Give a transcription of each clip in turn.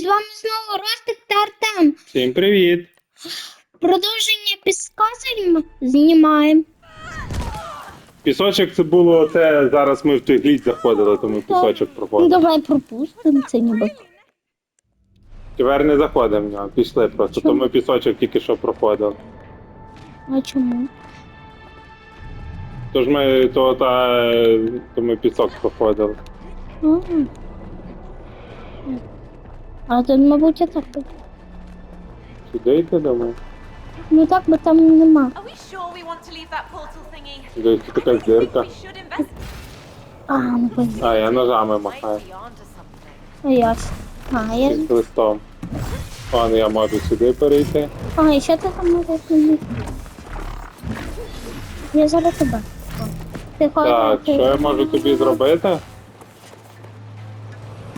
з вами знову Ростик та Артем. Всім привіт! Продовження підсказуємо, знімаємо. Пісочок це було те, зараз ми в той гліт заходили, тому пісочок Ну давай пропустимо це ніби. Тепер не заходимо в нього, пішли просто, Чому? то ми пісочок тільки що проходили. А чому? Тож ми то та то ми пісок проходили. А, а тут, мабуть, так. Сюди йти думаю. Ну так, бо там нема. Сюди йти така invest. А, не понятно. А, я ножами махаю. А я. А, я. З листом. Пан, я можу сюди перейти. А, і що ти там можеш робити? Я зараз тебе. Ти Так, що я можу тобі зробити?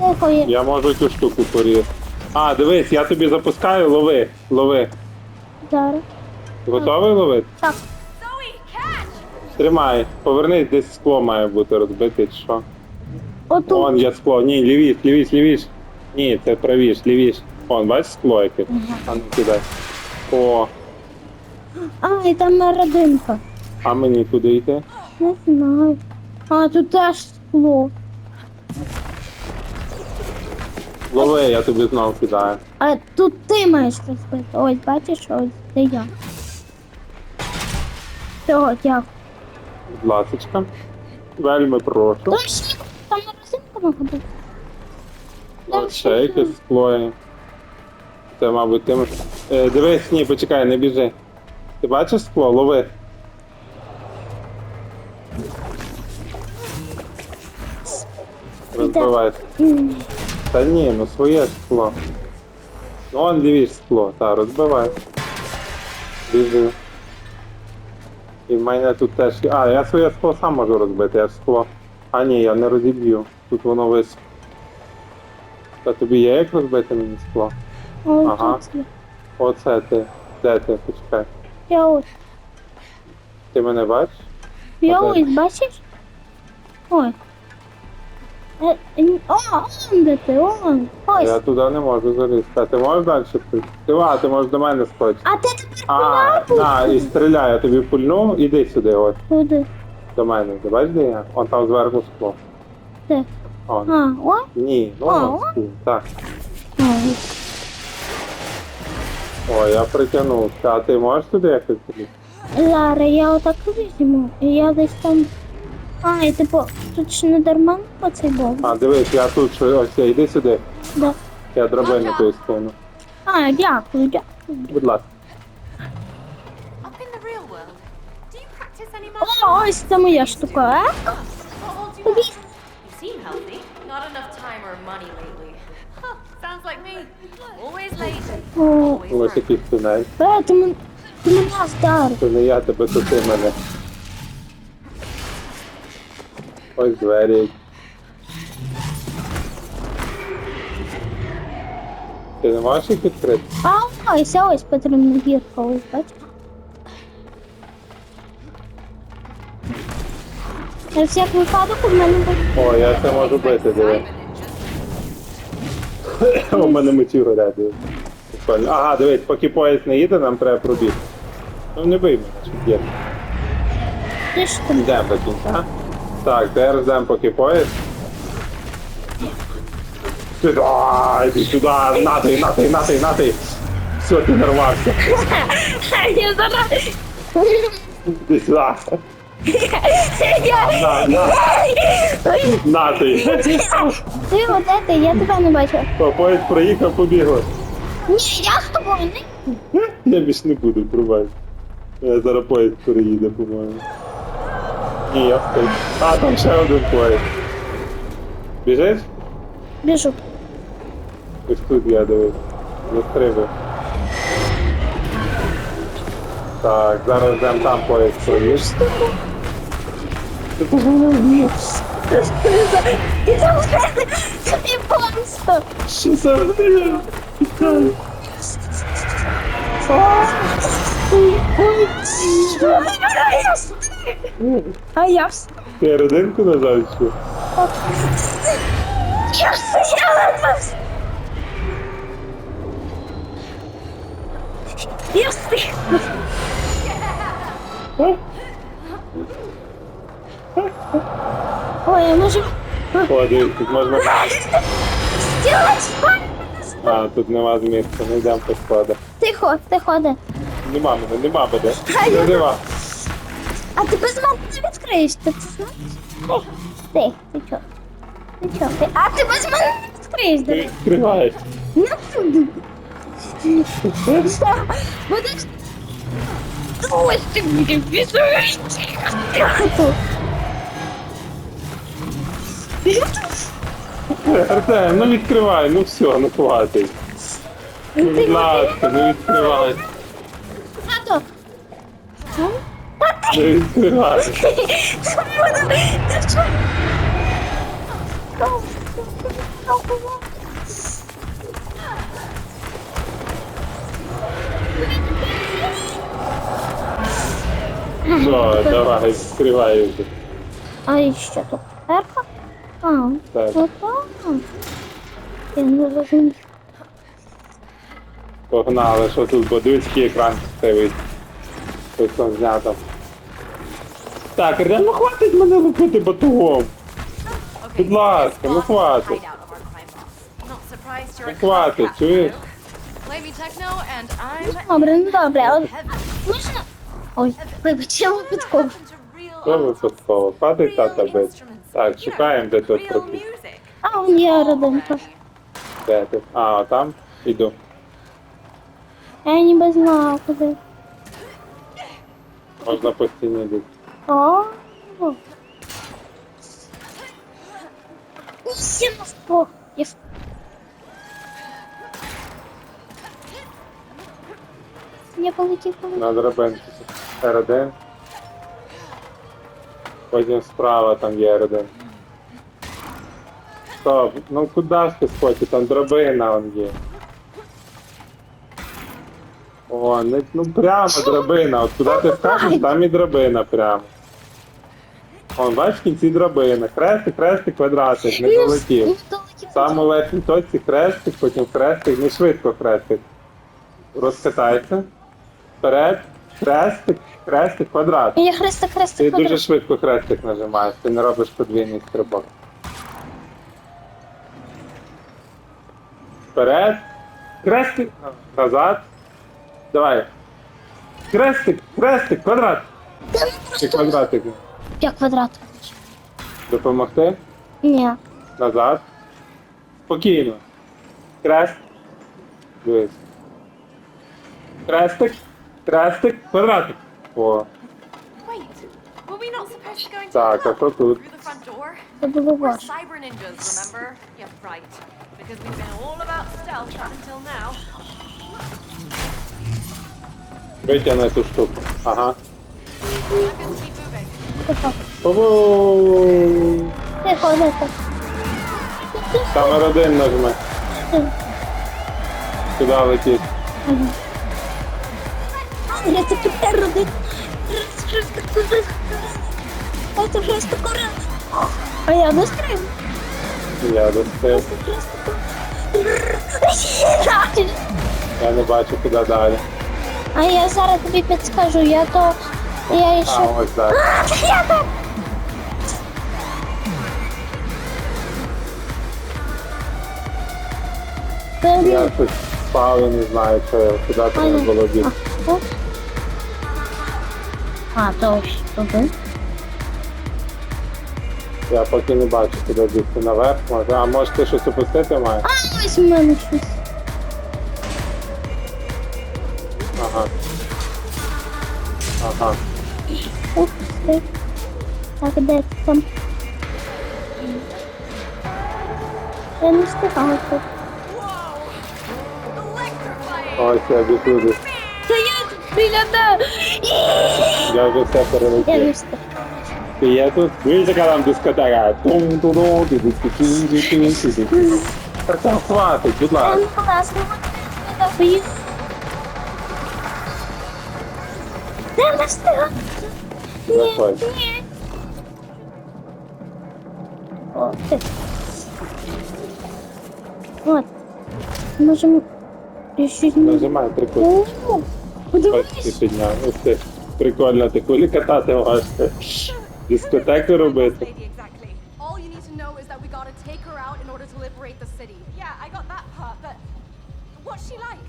Тихо, я. Можу цю штуку порізати. А, дивись, я тобі запускаю, лови, лови. Зараз. Готовий ловити? Так. Тримай, повернись, десь скло має бути розбите, чи що. Вон Отут. є скло. Ні, лівіш, лівіш, лівіш. Ні, це правіш, лівіш. Вон, бачиш скло яке? А ну кидай. О, А, і там родинка. а мені куди йти? Не знаю. А, тут теж скло. Лови, я тобі знов кидаю. А тут ти маєш розбити. Ось, бачиш, ось це я. Все, дякую. Будь ласочка. Вельми прошу. Там ще там розинка може бути. Там ще якесь скло. є. Це, мабуть, ти. мож- Е, дивись, ні, почекай, не біжи. Ти бачиш скло? Лови. Розбивай. М, Та ні, ну своє скло. Ну он дивись скло, та розбивай. Біжи. І в мене тут теж. А, я своє скло сам можу розбити, я ж скло. А ні, я не розіб'ю. Тут воно весь. Та тобі є як розбити мені скло? Ось Ага. Оце ти. Де ти? Почекай. Я ось. Ти мене бачиш? Я ось, бачиш? Ой. Е, О, он де ти, он. Ось. Я туди не можу залізти. А ти можеш далі прийти? Ти, а, ти можеш до мене скочити. А ти тепер А, на, і стріляй, я тобі пульну, іди сюди, ось. куди? До мене. Ти бачиш, де я? Он там зверху скло. Де? Он. А, о? Ні, ну А, он о? скло. Так. Ось. О, я притягнув. А ти можеш туди якось туди? Зараз я отак візьму, і я десь там. А, і типу, тут ж не дарма оцей був. А, дивись, я тут що, ось я, іди сюди. Да. Я драбину тою скину. А, дякую, дякую. Будь ласка. Up in the real world, do you practice any martial О, ось це моя штука, а? arts? What holds you Тобі. You seem healthy. Not enough time or money lately. Huh, sounds like me. Always late. О, Always Ось right. якийсь тунель. е, ти, мен- ти мене вдарив. Це не я тебе, то ти мене. Ось двері. Ти не можеш їх відкрити? А, ось, ось потрібна гірка, ось, бачиш? На всяк випадок у мене буде. О, я це можу бити, диви. У мене мечі горять. Прикольно. Ага, дивись, поки поїзд не їде, нам треба пробігти. Ну не бий мене, щоб є. Ти ж там. Йдемо до кінця. Так, ждемо, поки поїзд. Сюди, іди сюди, нати, нати, нати, нати. Все, ти нарвався. Я зараз. Іди сюди. На, на, на ти. Ти от це, я тебе не бачу. О, Поїзд проїхав, побігли. Ні, я з тобою не. Я більш не буду, пробач. Я зараз поїзд переїде, по-моєму. Ні, я стою. А, там ще один поїзд. Біжиш? Біжу. Ось тут я дивись. Застрибив. Так, зараз йдемо там поїзд проїзд. Ти там тобі просто. Що завжди? А я встала. Я родинку назад що? Я встала! Я встала! Ой, ну я можу... О, дивись, тут можна... Сделать! А, тут нема змісту, не йдемо по складах. Тихо, тихо, де. Нема мене, нема мене. А Нема. А ти без мене не відкриєш, ти це знаєш? Ти, ти, ти чо? Ти чо? Ти, а ти без мене не відкриєш, Ти речі. відкриваєш. Ну, Будеш... Ось ти мені біжиш. Артем, ну відкривай, ну все, ну хватить. Ну, будь ласка, ну відкривай. Ну, давай, скривай його. А еще тут перка? А, Так. Я не розумію. Погнали, що тут, бо дивись, який екран цей вийде. Тут знято. Так, ну хватить мене лупити батугом. Будь ласка, ну хватить. Ну хватить, чуєш? Ну, добре, ну добре, от можна. Ой, вибач, я випадково. Що випадково? Падай тата бить. Так, шукаємо, де тут прохід. А, он є родом. Де ти? А, там? Іду. Я ніби знала, куди. Можна постійно йти. О. Я на сто. Я в- Я полетів, полетів. На драбинці. R1. Потім справа там є R1. Стоп, ну куди ж ти схочеш? Там драбина он є. О, не, ну прямо драбина. От куди ти скажеш, там і драбина прямо. Вон, бачиш в кінці драбина. Хрестик, хрестик, квадратик, не долетів. Не долетів. Сам у верхній точці хрестик, потім хрестик, не швидко хрестик. Розкатайся. Вперед, хрестик, хрестик, квадрат. Я хреста Ти хреста дуже швидко хрестик нажимаєш, ти не робиш подвійний стрибок. Вперед, хрестик, назад. Давай. Хрестик, хрестик, квадрат. Чи квадратик. я квадрат. Допомогти. Ні. Назад. Спокійно. Хрест. Дивись. Хрестик. Хрестик. Квадратик. О. Were we not supposed to go into Так, the а club що тут? through the front door? Це було We're важко. cyber ninjas, remember? Yeah, right. Because we've been all about stealth up until now. Витя на эту штуку. Ага. Тихо, Воу! тихо, тихо. Камера один нажми. Сюди летіть. Я це тепер робити. Це просто корен. А я дострим. Я достиг. Просто. Я не бачу куди далее. А я зараз тобі підскажу, я то. Я А, ще. ось так. А, я так. Я щось спав не знаю, що треба було бігти. А, А, то ось туди. Я поки не бачу, куди бігти наверх. Може, а може ти щось опустити маєш? А, ось в мене щось. Ага. Ух ти. Так, де ти там? Я не встигала тут. Electrifying! Ось я біжу десь. Це я тут біля де. Я вже все Я не перелетів. встиг. І я тут, дивіться, яка там дискотека. тум ту ду ду ду ду ду ду ду ду ду Артем, хватить, будь Там ласка. класно. Я поїхав. Я не встигла. Ні, Заходь. ні. О, ти. От. Можемо... Я щось не... Нажимай трикут. О, Подивись. Пачки підняв. Ось ти. Прикольно, ти кулі катати можеш. Дискотеку робити. Lady, exactly. All you need to know is that we gotta take her out in order to liberate the city. Yeah, I got that part, but what's she like?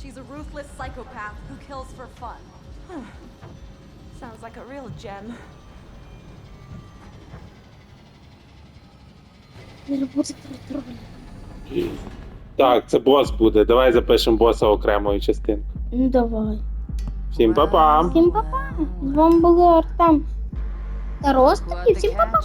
She's a ruthless psychopath who kills for fun. Sounds like a real gem. Так, це бос буде. Давай запишемо боса окремою частинкою. Ну давай. Всім па-па! Всім па-па. З вами були Артем та Ростик. І всім па-па.